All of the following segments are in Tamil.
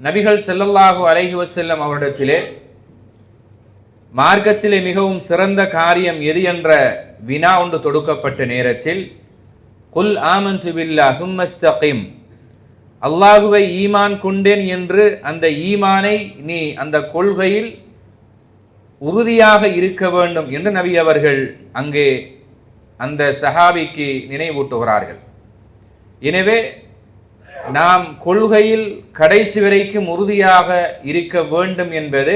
நபிகள் செல்லல்லாஹு அலைஹி வஸல்லம் அவரிடத்திலே மார்க்கத்திலே மிகவும் சிறந்த காரியம் எது என்ற வினா ஒன்று தொடுக்கப்பட்ட நேரத்தில் குல் ஆமன்து பில்லா சும்மஸ்தகிம் அல்லாஹுவை ஈமான் கொண்டேன் என்று அந்த ஈமானை நீ அந்த கொள்கையில் உறுதியாக இருக்க வேண்டும் என்று நபி அவர்கள் அங்கே அந்த சஹாபிக்கு நினைவூட்டுகிறார்கள். எனவே நாம் கொள்கையில் கடைசி வரைக்கும் உறுதியாக இருக்க வேண்டும் என்பது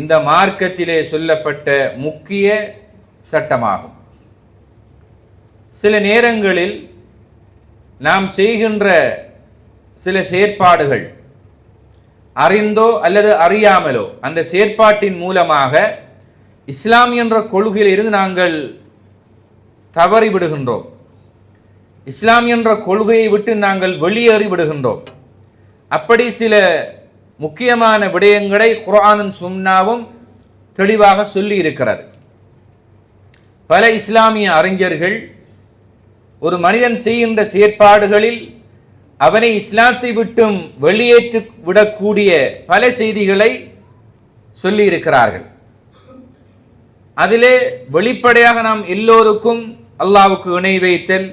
இந்த மார்க்கத்திலே சொல்லப்பட்ட முக்கிய சட்டமாகும். சில நேரங்களில் நாம் செய்கின்ற சில செயற்பாடுகள் அறிந்தோ அல்லது அறியாமலோ அந்த செயற்பாட்டின் மூலமாக இஸ்லாம் என்ற கொள்கையில் இருந்து நாங்கள் தவறிவிடுகின்றோம். இஸ்லாம் என்ற கொள்கையை விட்டு நாங்கள் வெளியேறி விடுகின்றோம். அப்படி சில முக்கியமான விடயங்களை குரானும் சும்னாவும் தெளிவாக சொல்லி இருக்கிறது. பல இஸ்லாமிய அறிஞர்கள் ஒரு மனிதன் செய்கின்ற செயற்பாடுகளில் அவனை இஸ்லாத்தை விட்டும் வெளியேற்றி விடக்கூடிய பல செய்திகளை சொல்லி இருக்கிறார்கள். அதிலே வெளிப்படையாக நாம் எல்லோருக்கும் அல்லாவுக்கு இணை வைத்தல்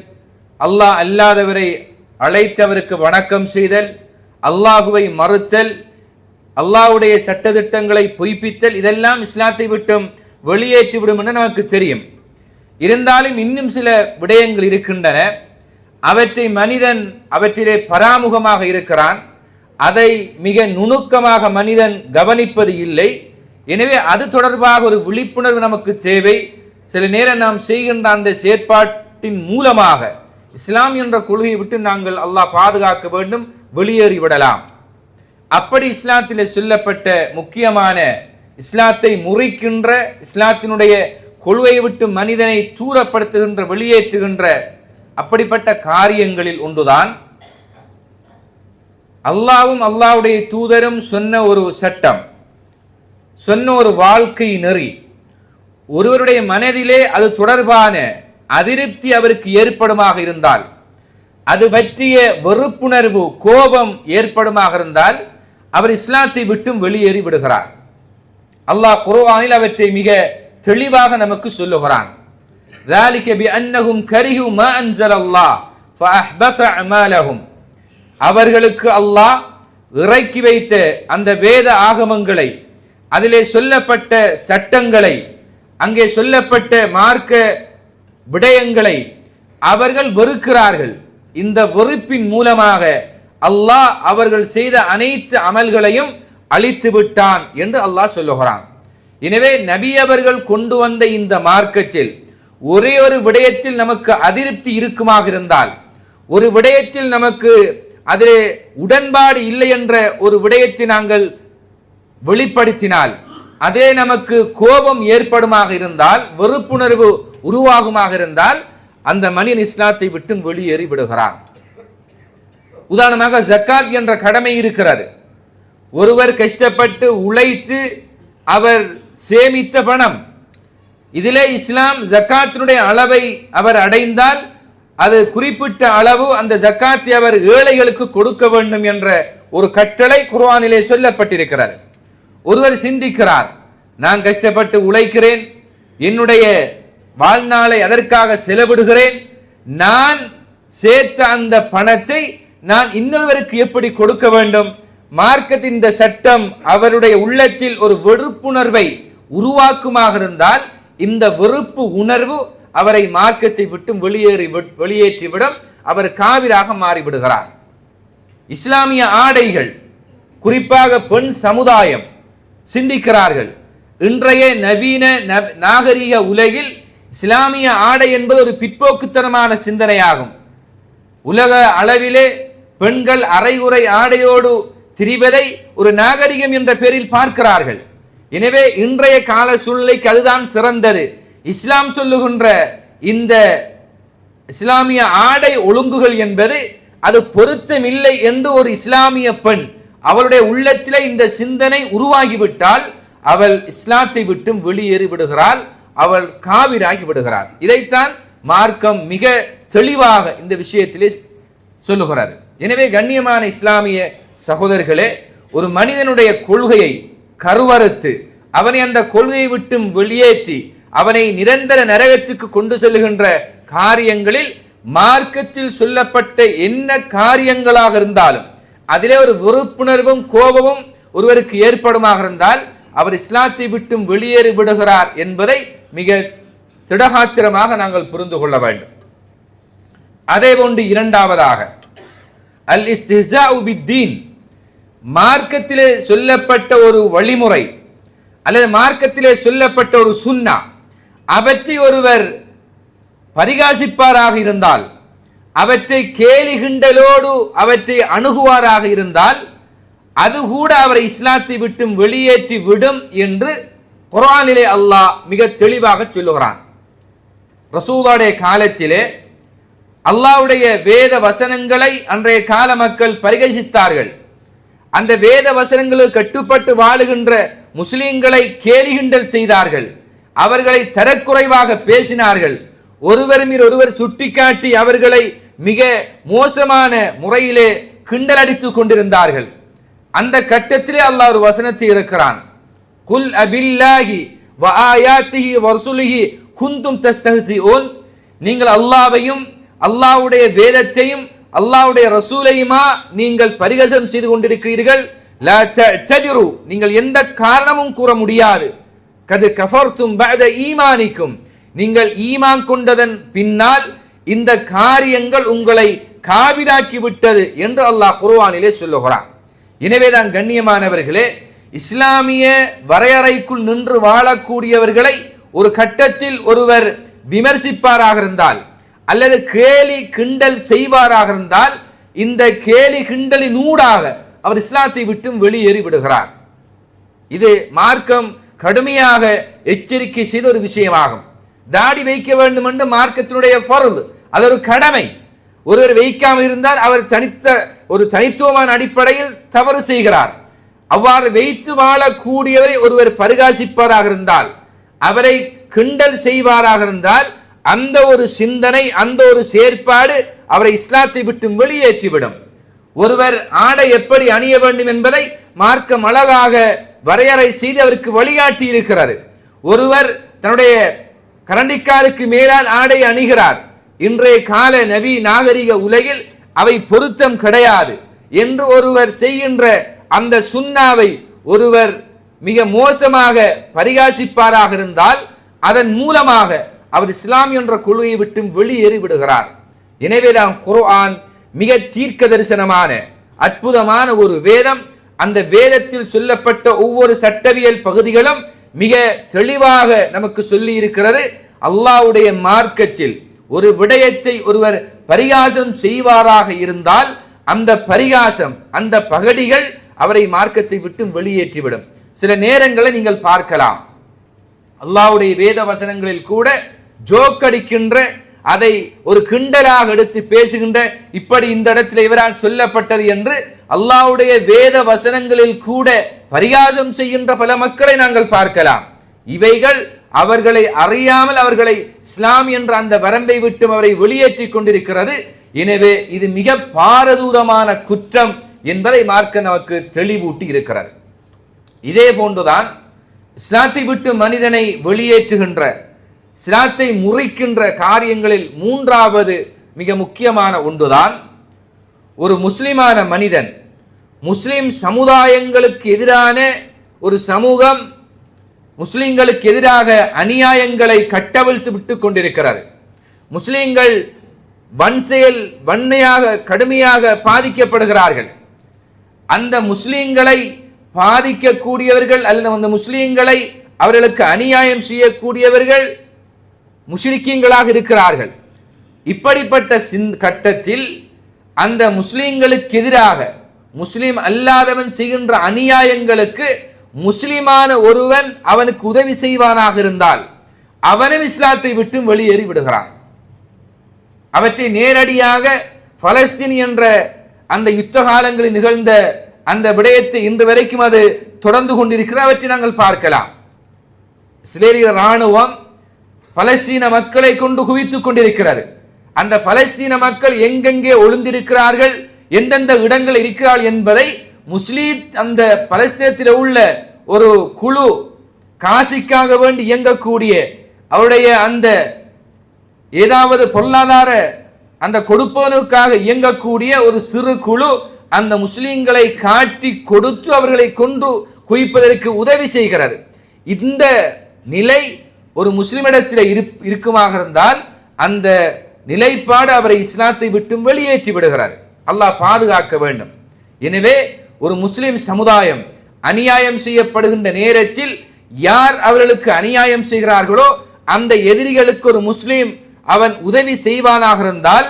அல்லாஹ் அல்லாதவரை அழைத்தவருக்கு வணக்கம் செய்தல் அல்லாஹுவை மறுத்தல் அல்லாஹுடைய சட்டதிட்டங்களை பொய்ப்பித்தல் இதெல்லாம் இஸ்லாத்தை விட்டும் வெளியேற்றிவிடும் என நமக்கு தெரியும். இருந்தாலும் இன்னும் சில விடயங்கள் இருக்கின்றன. அவற்றை மனிதன் அவற்றிலே பராமுகமாக இருக்கிறான். அதை மிக நுணுக்கமாக மனிதன் கவனிப்பது இல்லை. எனவே அது தொடர்பாக ஒரு விழிப்புணர்வு நமக்கு தேவை. சில நேரம் நாம் செய்கின்ற அந்த செயற்பாட்டின் மூலமாக இஸ்லாம் என்ற கொள்கையை விட்டு நாங்கள் அல்லாஹ் பாதுகாக்க வேண்டும் வெளியேறி விடலாம். அப்படி இஸ்லாத்தில் சொல்லப்பட்ட முக்கியமான இஸ்லாத்தை முறிக்கின்ற இஸ்லாத்தினுடைய கொள்கையை விட்டு மனிதனை தூரப்படுத்துகின்ற வெளியேற்றுகின்ற அப்படிப்பட்ட காரியங்களில் ஒன்றுதான் அல்லாவும் அல்லாவுடைய தூதரும் சொன்ன ஒரு சட்டம் சொன்ன ஒரு வாழ்க்கை நெறி. ஒருவருடைய மனதிலே அது தொடர்பான அதிருப்தி அவருக்கு ஏற்படுமாக இருந்தால் அது பற்றிய வெறுப்புணர்வு கோபம் ஏற்படுமாக இருந்தால் அவர் இஸ்லாத்தை விட்டும் வெளியேறி விடுகிறார் அல்லாஹ் குர்ஆனில் அவற்றை மிக தெளிவாக நமக்கு சொல்லுகிறான் ذلك بأنهم كرهوا ما أنزل الله فأحبط أعمالهم அவர்களுக்கு அல்லாஹ் இறக்கி வைத்த அந்த வேத ஆகமங்களை அதிலே சொல்லப்பட்ட சட்டங்களை அங்கே சொல்லப்பட்ட மார்க்க விடயங்களை அவர்கள் வெறுக்கிறார்கள். இந்த வெறுப்பின் மூலமாக அல்லாஹ் அவர்கள் செய்த அனைத்து அமல்களையும் அழித்து விட்டான் என்று அல்லாஹ் சொல்லுகிறான். எனவே நபி அவர்கள் கொண்டு வந்த இந்த மார்க்கத்தில் ஒரே ஒரு விடயத்தில் நமக்கு அதிருப்தி இருக்குமாக இருந்தால் ஒரு விடயத்தில் நமக்கு அதிலே உடன்பாடு இல்லை என்ற ஒரு விடயத்தை நாங்கள் வெளிப்படுத்தினால் அதே நமக்கு கோபம் ஏற்படுமாக இருந்தால் வெறுப்புணர்வு உருவாகுமாக இருந்தால் அந்த மனிதன் இஸ்லாத்தை விட்டு வெளியேறி விடுகிறான். உதாரணமாக ஜக்காத் என்ற கடமை இருக்கிறது. ஒருவர் கஷ்டப்பட்டு உழைத்து அவர் சேமித்த பணம் இதிலே இஸ்லாம் ஜக்காத்தினுடைய அளவை அவர் அடைந்தால் அது குறிப்பிட்ட அளவு அந்த ஜக்காத்தை அவர் ஏழைகளுக்கு கொடுக்க வேண்டும் என்ற ஒரு கட்டளை குர்வானிலே சொல்லப்பட்டிருக்கிறது. ஒருவர் சிந்திக்கிறார் நான் கஷ்டப்பட்டு உழைக்கிறேன் என்னுடைய வாழ்நாளை அதற்காக செலவிடுகிறேன். நான் சேர்த்த அந்த பணத்தை நான் இன்னொருவருக்கு எப்படி கொடுக்க வேண்டும்? மார்க்கத்தின் இந்த சட்டம் அவருடைய உள்ளத்தில் ஒரு வெறுப்புணர்வை உருவாக்குமாக இருந்தால் இந்த வெறுப்பு உணர்வு அவரை மார்க்கத்தை விட்டு வெளியேறி வெளியேற்றிவிடும். அவர் காவிராக மாறிவிடுகிறார். இஸ்லாமிய ஆடைகள் குறிப்பாக பெண் சமுதாயம் சிந்திக்கிறார்கள். இன்றைய நவீன நவ- நாகரிக உலகில் இஸ்லாமிய ஆடை என்பது ஒரு பிற்போக்குத்தனமான சிந்தனையாகும். உலக அளவிலே பெண்கள் அரைகுறை ஆடையோடு திரிவதை ஒரு நாகரிகம் என்ற பெயரில் பார்க்கிறார்கள். எனவே இன்றைய கால சூழ்நிலைக்கு அதுதான் சிறந்தது. இஸ்லாம் சொல்லுகின்ற இந்த இஸ்லாமிய ஆடை ஒழுங்குகள் என்பது அது பொருத்தமில்லை என்று ஒரு இஸ்லாமிய பெண் அவளுடைய உள்ளத்திலே இந்த சிந்தனை உருவாகிவிட்டால் அவள் இஸ்லாத்தை விட்டும் வெளியேறி விடுகிறாள் அவள் காவிராகி விடுகிறார் இதைத்தான் மார்க்கம் மிக தெளிவாக இந்த விஷயத்திலே சொல்லுகிறார். எனவே கண்ணியமான இஸ்லாமிய சகோதரர்களே ஒரு மனிதனுடைய கொள்கையை கருவறுத்து அவனை அந்த கொள்கையை விட்டும் வெளியேற்றி அவனை நிரந்தர நரகத்துக்கு கொண்டு செல்லுகின்ற காரியங்களில் மார்க்கத்தில் சொல்லப்பட்ட என்ன காரியங்களாக இருந்தாலும் அதிலே ஒரு வெறுப்புணர்வும் கோபமும் ஒருவருக்கு ஏற்படுமாக இருந்தால் அவர் இஸ்லாத்தை விட்டும் வெளியேறி விடுகிறார் என்பதை மிக திடகாத்திரமாக நாங்கள் புரிந்து கொள்ள வேண்டும். அதே போன்று இரண்டாவதாக அல் இஸ்திசா உபித்தீன் மார்க்கத்திலே சொல்லப்பட்ட ஒரு வழிமுறை அல்லது மார்க்கத்திலே சொல்லப்பட்ட ஒரு சுன்னா அவற்றை ஒருவர் பரிகாசிப்பாராக இருந்தால் அவற்றை கேலி கிண்டலோடு அவற்றை அணுகுவாராக இருந்தால் அது கூட அவரை இஸ்லாத்தை விட்டும் வெளியேற்றி விடும் என்று குரானிலே அல்லாஹ் மிக தெளிவாக சொல்லுகிறான் ரசூலாடைய காலத்திலே அல்லாஹ்வுடைய வேத வசனங்களை அன்றைய கால மக்கள் பரிகசித்தார்கள் அந்த வேத வசனங்களுக்கு கட்டுப்பட்டு வாழுகின்ற முஸ்லிம்களை கேலிகிண்டல் செய்தார்கள் அவர்களை தரக்குறைவாக பேசினார்கள் ஒருவர் மீது ஒருவர் சுட்டிக்காட்டி அவர்களை மிக மோசமான முறையிலே கிண்டல் அடித்துக் கொண்டிருந்தார்கள் அந்த கட்டத்திலே அல்லாஹ் ஒரு வசனத்தை இருக்கிறான் குல் அபில்லாஹி வ ஆயாத்திஹி வ குந்தும் குந்தும் தஸ்தஹ்சிஊன். நீங்கள் அல்லாஹ்வையும் அல்லாஹ்வுடைய வேதத்தையும் அல்லாஹ்வுடைய ரசூலையுமா நீங்கள் பரிகசம் செய்து கொண்டிருக்கிறீர்கள்? லா தஅ்ததிரு நீங்கள் எந்த காரணமும் கூற முடியாது. கது கஃபர்தும் பஅத ஈமானிக்கும். நீங்கள் ஈமான் கொண்டதன் பின்னால் இந்த காரியங்கள் உங்களை காவிராக்கி விட்டது என்று அல்லாஹ் குர்ஆனிலே சொல்லுகிறான். எனவேதான் கண்ணியமானவர்களே இஸ்லாமிய வரையறைக்குள் நின்று வாழக்கூடியவர்களை ஒரு கட்டத்தில் ஒருவர் விமர்சிப்பாராக இருந்தால் அல்லது கேலி கிண்டல் செய்வாராக இருந்தால் இந்த கேலி கிண்டலின் ஊடாக அவர் இஸ்லாத்தை விட்டும் வெளியேறி விடுகிறார். இது மார்க்கம் கடுமையாக எச்சரிக்கை செய்த ஒரு விஷயமாகும். தாடி வைக்க வேண்டும் என்று மார்க்கத்தினுடைய பொருள் அது ஒரு கடமை. ஒருவர் வைக்காமல் இருந்தால் அவர் தனித்த ஒரு தனித்துவமான அடிப்படையில் தவறு செய்கிறார். அவ்வாறு வைத்து வாழக்கூடியவரை ஒருவர் பரிகாசிப்பாராக இருந்தால் அவரை கிண்டல் செய்வாராக இருந்தால் அந்த ஒரு சிந்தனை அந்த ஒரு செயற்பாடு அவரை இஸ்லாத்தை விட்டு வெளியேற்றிவிடும். ஒருவர் ஆடை எப்படி அணிய வேண்டும் என்பதை மார்க்கம் அழகாக வரையறை செய்து அவருக்கு வழிகாட்டி இருக்கிறது. ஒருவர் தன்னுடைய கரண்டிக்காலுக்கு மேலால் ஆடை அணிகிறார். இன்றைய கால நவி நாகரிக உலகில் அவை பொருத்தம் கிடையாது. என்று ஒருவர் செய்கின்ற அந்த சுண்ணாவை ஒருவர் மிக மோசமாக பரிகாசிப்பாராக இருந்தால் அதன் மூலமாக அவர் இஸ்லாம் என்ற குழுவை விட்டு வெளியேறி விடுகிறார். எனவே தான் குர்ஆன் மிக தீர்க்க தரிசனமான அற்புதமான ஒரு வேதம். அந்த வேதத்தில் சொல்லப்பட்ட ஒவ்வொரு சட்டவியல் பகுதிகளும் மிக தெளிவாக நமக்கு சொல்லி இருக்கிறது அல்லாஹ்வுடைய மார்க்கத்தில் ஒரு விடயத்தை ஒருவர் பரிகாசம் செய்வாராக இருந்தால் அந்த பரிகாசம் அந்த பகடிகள் அவரை மார்க்கத்தை விட்டு வெளியேற்றிவிடும். சில நேரங்களை நீங்கள் பார்க்கலாம். அல்லாவுடைய வேத வசனங்களில் கூட ஜோக்கடிக்கின்ற அதை ஒரு கிண்டலாக எடுத்து பேசுகின்ற இப்படி இந்த இடத்துல இவரால் சொல்லப்பட்டது என்று அல்லாவுடைய வேத வசனங்களில் கூட பரிகாசம் செய்கின்ற பல மக்களை நாங்கள் பார்க்கலாம். இவைகள் அவர்களை அறியாமல் அவர்களை இஸ்லாம் என்ற அந்த வரம்பை விட்டு அவரை வெளியேற்றிக் கொண்டிருக்கிறது. எனவே இது மிக பாரதூரமான குற்றம். என்பதை மார்க்க நமக்கு தெளிவூட்டி இருக்கிறார் இதே போன்றுதான் இஸ்லாத்தை விட்டு மனிதனை வெளியேற்றுகின்ற இஸ்லாத்தை முறிக்கின்ற காரியங்களில் மூன்றாவது மிக முக்கியமான ஒன்றுதான் ஒரு முஸ்லிமான மனிதன் முஸ்லிம் சமுதாயங்களுக்கு எதிரான ஒரு சமூகம் முஸ்லிம்களுக்கு எதிராக அநியாயங்களை கட்டவிழ்த்து விட்டு கொண்டிருக்கிறது. முஸ்லிம்கள் வன் செயல் வன்மையாக கடுமையாக பாதிக்கப்படுகிறார்கள். அந்த முஸ்லீம்களை பாதிக்கக்கூடியவர்கள் அல்லது அந்த முஸ்லீம்களை அவர்களுக்கு அநியாயம் செய்யக்கூடியவர்கள் முஷ்ரிக்கீங்களாக இருக்கிறார்கள். இப்படிப்பட்ட சிந் கட்டத்தில் அந்த முஸ்லீம்களுக்கு எதிராக முஸ்லீம் அல்லாதவன் செய்கின்ற அநியாயங்களுக்கு முஸ்லிமான ஒருவன் அவனுக்கு உதவி செய்வானாக இருந்தால் அவனும் இஸ்லாத்தை விட்டு வெளியேறி விடுகிறான். அவற்றை நேரடியாக பலஸ்தீன் என்ற அந்த யுத்த காலங்களில் நிகழ்ந்த அந்த விடயத்தை இன்று வரைக்கும் அது தொடர்ந்து கொண்டிருக்கிற அவற்றை நாங்கள் பார்க்கலாம். இஸ்ரேலிய ராணுவம் பலஸ்தீன மக்களை கொண்டு குவித்துக் கொண்டிருக்கிறது. அந்த பலஸ்தீன மக்கள் எங்கெங்கே ஒளிந்திருக்கிறார்கள் எந்தெந்த இடங்கள் இருக்கிறார்கள் என்பதை முஸ்லீம் அந்த பலஸ்தீனத்தில் உள்ள ஒரு குழு காசிக்காக வேண்டி இயங்கக்கூடிய அவருடைய அந்த ஏதாவது பொருளாதார அந்த கொடுப்பவனுக்காக இயங்கக்கூடிய ஒரு சிறு குழு அந்த முஸ்லீம்களை காட்டி கொடுத்து அவர்களை கொன்று குவிப்பதற்கு உதவி செய்கிறது. இந்த நிலை ஒரு முஸ்லிமிடத்தில் இருப்- இருக்குமாக இருந்தால் அந்த நிலைப்பாடு அவரை இஸ்லாத்தை விட்டு வெளியேற்றி விடுகிறார் அல்லாஹ் பாதுகாக்க வேண்டும். எனவே ஒரு முஸ்லிம் சமுதாயம் அநியாயம் செய்யப்படுகின்ற நேரத்தில் யார் அவர்களுக்கு அநியாயம் செய்கிறார்களோ அந்த எதிரிகளுக்கு ஒரு முஸ்லீம் அவன் உதவி செய்வானாக இருந்தால்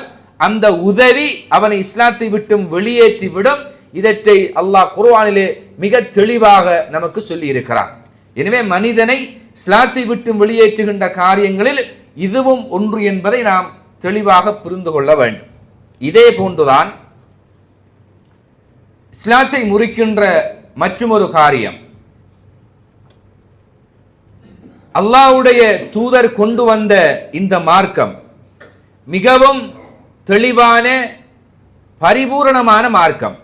அந்த உதவி அவனை இஸ்லாத்தை விட்டும் வெளியேற்றி விடும் இதற்றை அல்லாஹ் குர்வானிலே மிக தெளிவாக நமக்கு சொல்லி இருக்கிறான் எனவே மனிதனை இஸ்லாத்தை விட்டும் வெளியேற்றுகின்ற காரியங்களில் இதுவும் ஒன்று என்பதை நாம் தெளிவாக புரிந்து கொள்ள வேண்டும். இதே போன்றுதான் இஸ்லாத்தை முறிக்கின்ற மற்றுமொரு காரியம். அல்லாவுடைய தூதர் கொண்டு வந்த இந்த மார்க்கம் மிகவும் தெளிவான பரிபூரணமான மார்க்கம்.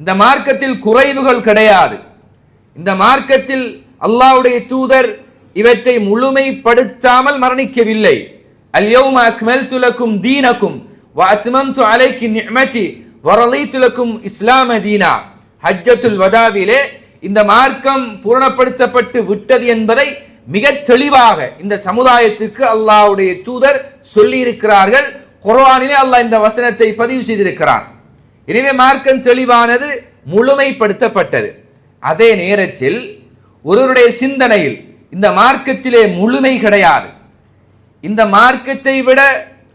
இந்த மார்க்கத்தில் குறைவுகள் கிடையாது. இந்த மார்க்கத்தில் அல்லாவுடைய தூதர் இவற்றை முழுமைப்படுத்தாமல் மரணிக்கவில்லை. அல்யௌம அக்மல் துலக்கும் தீனக்கும் வ அத்மம்து அலைக்கு நிமச்சி வரலை துலக்கும் இஸ்லாம தீனா. ஹஜ்ஜத்துல் வதாவிலே இந்த மார்க்கம் பூரணப்படுத்தப்பட்டு விட்டது என்பதை மிக தெளிவாக இந்த சமுதாயத்திற்கு அல்லாஹ்வுடைய தூதர் சொல்லியிருக்கிறார்கள். இருக்கிறார்கள் அல்லாஹ் இந்த வசனத்தை பதிவு செய்திருக்கிறான். எனவே மார்க்கம் தெளிவானது முழுமைப்படுத்தப்பட்டது. அதே நேரத்தில் ஒருவருடைய சிந்தனையில் இந்த மார்க்கத்திலே முழுமை கிடையாது. இந்த மார்க்கத்தை விட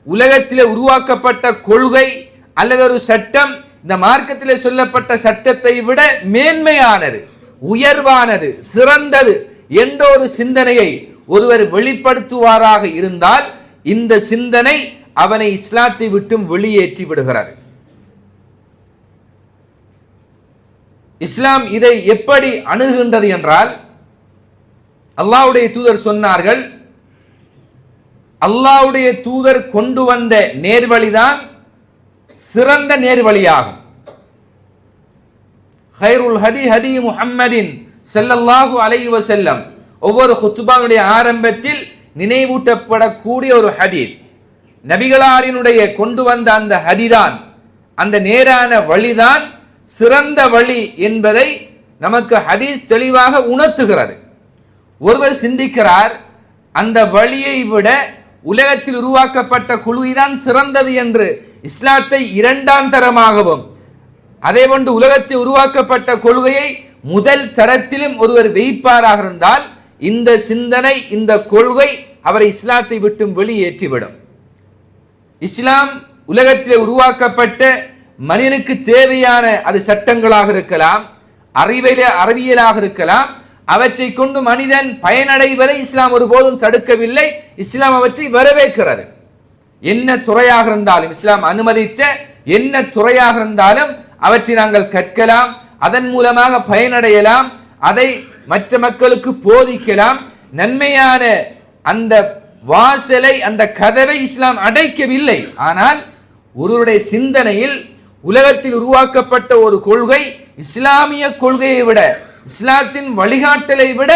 உலகத்திலே உருவாக்கப்பட்ட கொள்கை அல்லது ஒரு சட்டம் இந்த மார்க்கத்திலே சொல்லப்பட்ட சட்டத்தை விட மேன்மையானது உயர்வானது சிறந்தது என்ற ஒரு சிந்தனையை ஒருவர் வெளிப்படுத்துவாராக இருந்தால் இந்த சிந்தனை அவனை இஸ்லாத்தை விட்டும் வெளியேற்றி விடுகிறது. இஸ்லாம் இதை எப்படி அணுகுகின்றது என்றால் அல்லாவுடைய தூதர் சொன்னார்கள் அல்லாவுடைய தூதர் கொண்டு வந்த நேர்வழிதான் சிறந்த நேர்வழியாகும். ஹைருல் ஹதி ஹதி முஹம்மதின் ஸல்லல்லாஹு அலைவ செல்லம் ஒவ்வொரு ஹுத்துபாவுடைய ஆரம்பத்தில் நினைவூட்டப்படக்கூடிய ஒரு ஹதீத். நபிகளாரினுடைய கொண்டு வந்த அந்த ஹதிதான் அந்த நேரான வழிதான் சிறந்த வழி என்பதை நமக்கு ஹதீஸ் தெளிவாக உணர்த்துகிறது. ஒருவர் சிந்திக்கிறார் அந்த வழியை விட உலகத்தில் உருவாக்கப்பட்ட குழுவிதான் சிறந்தது என்று இஸ்லாத்தை இரண்டாம் தரமாகவும் அதே போன்று உலகத்தில் உருவாக்கப்பட்ட கொள்கையை முதல் தரத்திலும் ஒருவர் வைப்பாராக இருந்தால் இந்த சிந்தனை இந்த கொள்கை அவரை இஸ்லாத்தை விட்டும் வெளியேற்றிவிடும். இஸ்லாம் உலகத்திலே உருவாக்கப்பட்ட மனிதனுக்கு தேவையான அது சட்டங்களாக இருக்கலாம் அறிவியல அறிவியலாக இருக்கலாம் அவற்றை கொண்டு மனிதன் பயனடைவதை இஸ்லாம் ஒருபோதும் தடுக்கவில்லை இஸ்லாம் அவற்றை வரவேற்கிறது. என்ன துறையாக இருந்தாலும் இஸ்லாம் அனுமதித்த என்ன துறையாக இருந்தாலும் அவற்றை நாங்கள் கற்கலாம் அதன் மூலமாக பயனடையலாம் அதை மற்ற மக்களுக்கு போதிக்கலாம். நன்மையான அந்த வாசலை அந்த கதவை இஸ்லாம் அடைக்கவில்லை. ஆனால் ஒருவருடைய சிந்தனையில் உலகத்தில் உருவாக்கப்பட்ட ஒரு கொள்கை இஸ்லாமிய கொள்கையை விட இஸ்லாத்தின் வழிகாட்டலை விட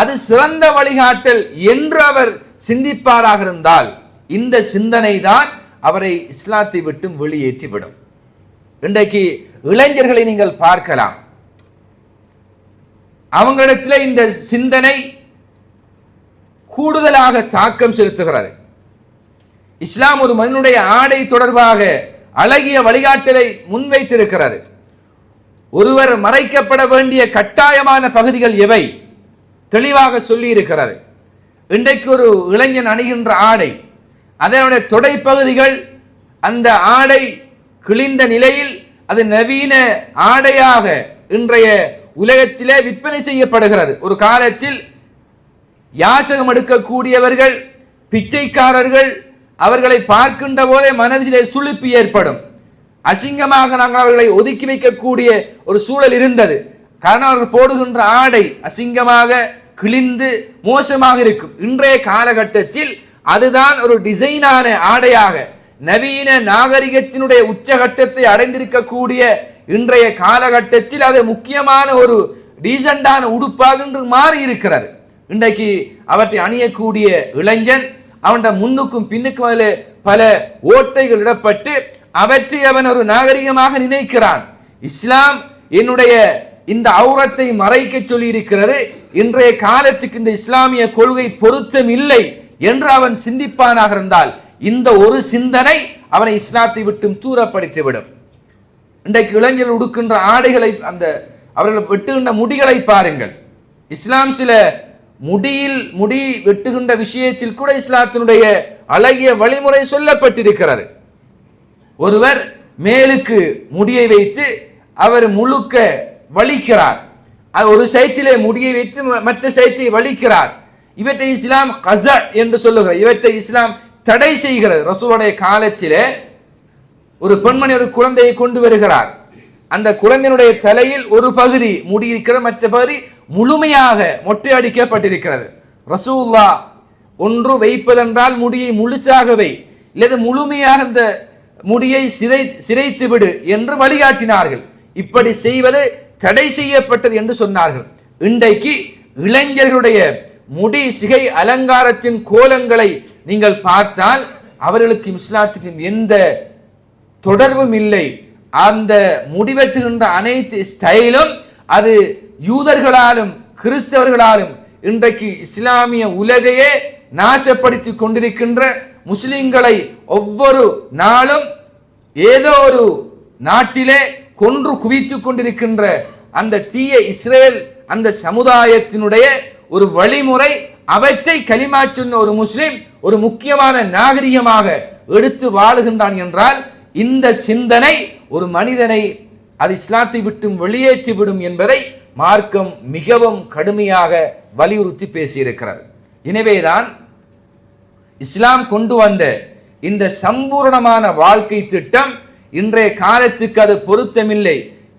அது சிறந்த வழிகாட்டல் என்று அவர் சிந்திப்பாராக இருந்தால் இந்த சிந்தனை தான் அவரை இஸ்லாத்தை விட்டும் வெளியேற்றிவிடும். இன்றைக்கு இளைஞர்களை நீங்கள் பார்க்கலாம். அவங்களிடத்தில் இந்த சிந்தனை கூடுதலாக தாக்கம் செலுத்துகிறது. இஸ்லாம் ஒரு மனிதனுடைய ஆடை தொடர்பாக அழகிய வழிகாட்டலை முன்வைத்திருக்கிறது. ஒருவர் மறைக்கப்பட வேண்டிய கட்டாயமான பகுதிகள் எவை? தெளிவாக சொல்லி இருக்கிறது இன்றைக்கு ஒரு இளைஞன் அணிகின்ற ஆடை அதனுடைய தொடைப்பகுதிகள் அந்த ஆடை கிழிந்த நிலையில் அது நவீன ஆடையாக இன்றைய உலகத்திலே விற்பனை செய்யப்படுகிறது. ஒரு காலத்தில் யாசகம் எடுக்கக்கூடியவர்கள் பிச்சைக்காரர்கள் அவர்களை பார்க்கின்ற போதே மனதிலே சுழிப்பு ஏற்படும். அசிங்கமாக நாங்கள் அவர்களை ஒதுக்கி வைக்கக்கூடிய ஒரு சூழல் இருந்தது. காரணம் அவர்கள் போடுகின்ற ஆடை அசிங்கமாக கிழிந்து மோசமாக இருக்கும். இன்றைய காலகட்டத்தில் அதுதான் ஒரு டிசைனான ஆடையாக நவீன நாகரிகத்தினுடைய உச்சகட்டத்தை அடைந்திருக்கக்கூடிய இன்றைய காலகட்டத்தில் அது முக்கியமான ஒரு டீசெண்டான உடுப்பாக என்று மாறி இருக்கிறது இன்றைக்கு அவற்றை அணியக்கூடிய இளைஞன் அவன் முன்னுக்கும் பின்னுக்கும் அதில் பல ஓட்டைகள் இடப்பட்டு அவற்றை அவன் ஒரு நாகரிகமாக நினைக்கிறான். இஸ்லாம் என்னுடைய இந்த அவுரத்தை மறைக்க சொல்லி இருக்கிறது இன்றைய காலத்துக்கு இந்த இஸ்லாமிய கொள்கை பொருத்தம் இல்லை என்று அவன் சிந்திப்பானாக இருந்தால் இந்த ஒரு சிந்தனை அவனை இஸ்லாத்தை விட்டும் தூரப்படுத்திவிடும். இன்றைக்கு இளைஞர்கள் உடுக்கின்ற ஆடைகளை அந்த அவர்கள் வெட்டுகின்ற முடிகளை பாருங்கள். இஸ்லாம் சில முடியில் முடி வெட்டுகின்ற விஷயத்தில் கூட இஸ்லாத்தினுடைய அழகிய வழிமுறை சொல்லப்பட்டிருக்கிறது. ஒருவர் மேலுக்கு முடியை வைத்து அவர் முழுக்க வலிக்கிறார். ஒரு சைட்டிலே முடியை வைத்து ம- மற்ற சைட்டை வலிக்கிறார். இவற்றை இஸ்லாம் கசர் என்று சொல்லுகிறார். இவற்றை இஸ்லாம் தடை செய்கிறது ரசூலுடைய காலத்திலே ஒரு பெண்மணி ஒரு குழந்தையை கொண்டு வருகிறார். அந்த குழந்தையினுடைய தலையில் ஒரு பகுதி முடியிருக்கிற மற்ற பகுதி முழுமையாக மொட்டை அடிக்கப்பட்டிருக்கிறது. ரசூல்லா ஒன்று வைப்பதென்றால் முடியை முழுசாக வை இல்லது முழுமையாக அந்த முடியை சிதை சிதைத்து விடு என்று வழிகாட்டினார்கள். இப்படி செய்வது தடை செய்யப்பட்டது என்று சொன்னார்கள். இன்றைக்கு இளைஞர்களுடைய முடி சிகை அலங்காரத்தின் கோலங்களை நீங்கள் பார்த்தால் அவர்களுக்கு இஸ்லாத்துக்கும் எந்த தொடர்பும் இல்லை. அந்த முடிவெட்டுகின்ற அனைத்து ஸ்டைலும் அது யூதர்களாலும் கிறிஸ்தவர்களாலும் இன்றைக்கு இஸ்லாமிய உலகையே நாசப்படுத்தி கொண்டிருக்கின்ற முஸ்லிம்களை ஒவ்வொரு நாளும் ஏதோ ஒரு நாட்டிலே கொன்று குவித்துக் கொண்டிருக்கின்ற அந்த தீய இஸ்ரேல் அந்த சமுதாயத்தினுடைய ஒரு வழிமுறை அவற்றை களிமா சொன்ன ஒரு முஸ்லிம் ஒரு முக்கியமான நாகரிகமாக எடுத்து வாழுகின்றான் என்றால் இந்த சிந்தனை ஒரு மனிதனை அது இஸ்லாத்தை விட்டும் வெளியேற்றிவிடும் என்பதை மார்க்கம் மிகவும் கடுமையாக வலியுறுத்தி பேசியிருக்கிறது. எனவேதான் இஸ்லாம் கொண்டு வந்த இந்த சம்பூர்ணமான வாழ்க்கை திட்டம் இன்றைய காலத்துக்கு அது பொருத்தமில்லை.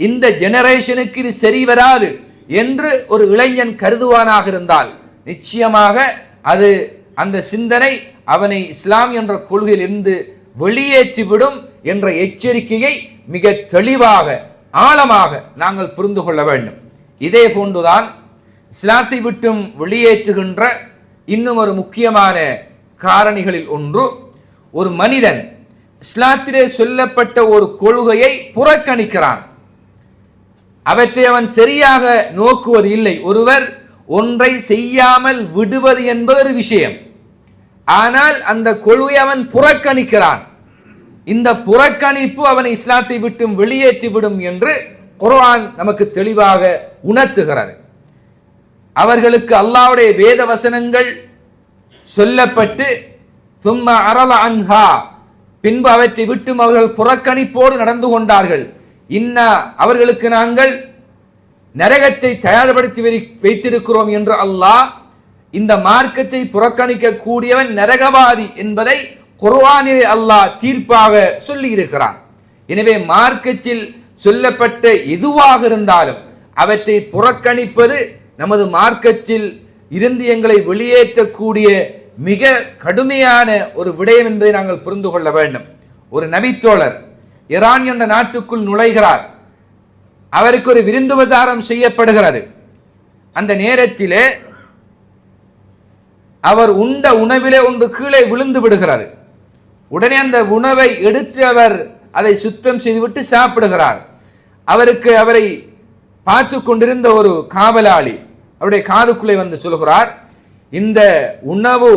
இந்த ஜெனரேஷனுக்கு இது சரி வராது. என்று ஒரு இளைஞன் கருதுவானாக இருந்தால் நிச்சயமாக அது அந்த சிந்தனை அவனை இஸ்லாம் என்ற கொள்கையிலிருந்து வெளியேற்றிவிடும் என்ற எச்சரிக்கையை மிக தெளிவாக ஆழமாக நாங்கள் புரிந்து கொள்ள வேண்டும். இதே போன்றுதான் இஸ்லாத்தை விட்டும் வெளியேற்றுகின்ற இன்னும் ஒரு முக்கியமான காரணிகளில் ஒன்று ஒரு மனிதன் இஸ்லாத்திலே சொல்லப்பட்ட ஒரு கொள்கையை புறக்கணிக்கிறான். அவற்றை அவன் சரியாக நோக்குவது இல்லை. ஒருவர் ஒன்றை செய்யாமல் விடுவது என்பது ஒரு விஷயம். ஆனால் அந்த கொழுவை அவன் புறக்கணிக்கிறான். இந்த புறக்கணிப்பு அவனை இஸ்லாத்தை விட்டும் வெளியேற்றி விடும் என்று குர்ஆன் நமக்கு தெளிவாக உணர்த்துகிறது. அவர்களுக்கு அல்லாவுடைய வேத வசனங்கள் சொல்லப்பட்டு சும்மா அரவ அன்ஹா. பின்பு அவற்றை விட்டும் அவர்கள் புறக்கணிப்போடு நடந்து கொண்டார்கள். இன்ன அவர்களுக்கு நாங்கள் நரகத்தை தயார்படுத்தி வை- வைத்திருக்கிறோம் என்று அல்லாஹ் இந்த மார்க்கத்தை புறக்கணிக்க கூடியவன் நரகவாதி என்பதை குர்வானிலே அல்லாஹ் தீர்ப்பாக சொல்லி இருக்கிறான் எனவே மார்க்கத்தில் சொல்லப்பட்ட எதுவாக இருந்தாலும் அவற்றை புறக்கணிப்பது நமது மார்க்கத்தில் இருந்து எங்களை வெளியேற்றக்கூடிய மிக கடுமையான ஒரு விடயம் என்பதை நாங்கள் புரிந்து கொள்ள வேண்டும். ஒரு நபித்தோழர் ஈரான் என்ற நாட்டுக்குள் நுழைகிறார். அவருக்கு ஒரு விருந்துபசாரம் செய்யப்படுகிறது. அந்த நேரத்திலே அவர் உண்ட உணவிலே ஒன்று கீழே விழுந்து விடுகிறது. உடனே அந்த உணவை எடுத்து அவர் அதை சுத்தம் செய்துவிட்டு சாப்பிடுகிறார். அவருக்கு அவரை பார்த்து கொண்டிருந்த ஒரு காவலாளி அவருடைய காதுக்குள்ளே வந்து சொல்கிறார் இந்த உணவு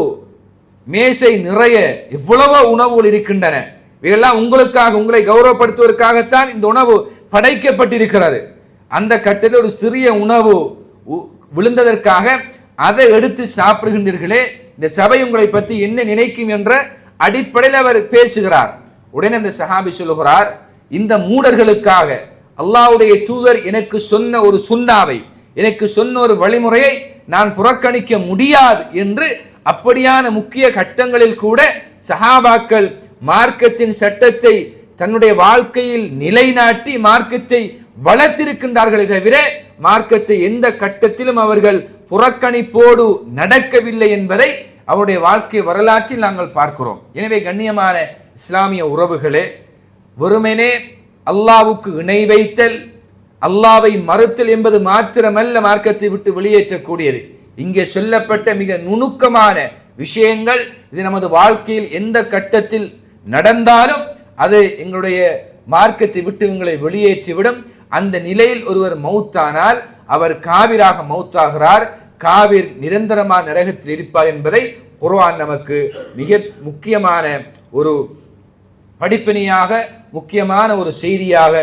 மேசை நிறைய எவ்வளவோ உணவுகள் இருக்கின்றன. இவையெல்லாம் உங்களுக்காக உங்களை கௌரவப்படுத்துவதற்காகத்தான் இந்த உணவு படைக்கப்பட்டிருக்கிறது. அந்த கட்டத்தில் ஒரு சிறிய உணவு உ- விழுந்ததற்காக அதை எடுத்து சாப்பிடுகின்றீர்களே இந்த சபை உங்களை பற்றி என்ன நினைக்கும் என்ற அடிப்படையில் அவர் பேசுகிறார். உடனே அந்த சஹாபி சொல்லுகிறார் இந்த மூடர்களுக்காக அல்லாவுடைய தூதர் எனக்கு சொன்ன ஒரு சுண்ணாவை எனக்கு சொன்ன ஒரு வழிமுறையை நான் புறக்கணிக்க முடியாது என்று அப்படியான முக்கிய கட்டங்களில் கூட சஹாபாக்கள் மார்க்கத்தின் சட்டத்தை தன்னுடைய வாழ்க்கையில் நிலைநாட்டி மார்க்கத்தை வளர்த்திருக்கின்றார்களே தவிர மார்க்கத்தை எந்த கட்டத்திலும் அவர்கள் புறக்கணிப்போடு நடக்கவில்லை என்பதை அவருடைய வாழ்க்கை வரலாற்றில் நாங்கள் பார்க்கிறோம். எனவே கண்ணியமான இஸ்லாமிய உறவுகளே வெறுமனே அல்லாவுக்கு இணை வைத்தல் அல்லாவை மறுத்தல் என்பது மாத்திரமல்ல மார்க்கத்தை விட்டு வெளியேற்றக்கூடியது. இங்கே சொல்லப்பட்ட மிக நுணுக்கமான விஷயங்கள் இது நமது வாழ்க்கையில் எந்த கட்டத்தில் நடந்தாலும் அது எங்களுடைய மார்க்கத்தை விட்டு எங்களை வெளியேற்றிவிடும். அந்த நிலையில் ஒருவர் மௌத்தானால் அவர் காவிராக மௌத்தாகிறார். காவிர் நிரந்தரமான நரகத்தில் இருப்பார் என்பதை குர்வான் நமக்கு மிக முக்கியமான ஒரு படிப்பினையாக முக்கியமான ஒரு செய்தியாக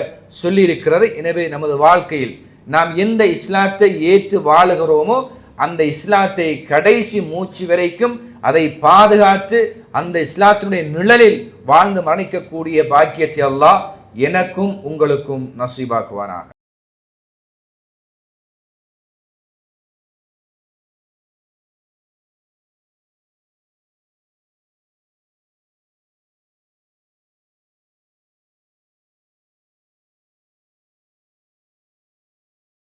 சொல்லியிருக்கிறது. எனவே நமது வாழ்க்கையில் நாம் எந்த இஸ்லாத்தை ஏற்று வாழுகிறோமோ அந்த இஸ்லாத்தை கடைசி மூச்சு வரைக்கும் அதை பாதுகாத்து அந்த இஸ்லாத்தினுடைய நிழலில் வாழ்ந்து மரணிக்கக்கூடிய பாக்கியத்தை அல்லாஹ் எனக்கும் உங்களுக்கும் நசீபாக்குவானாக.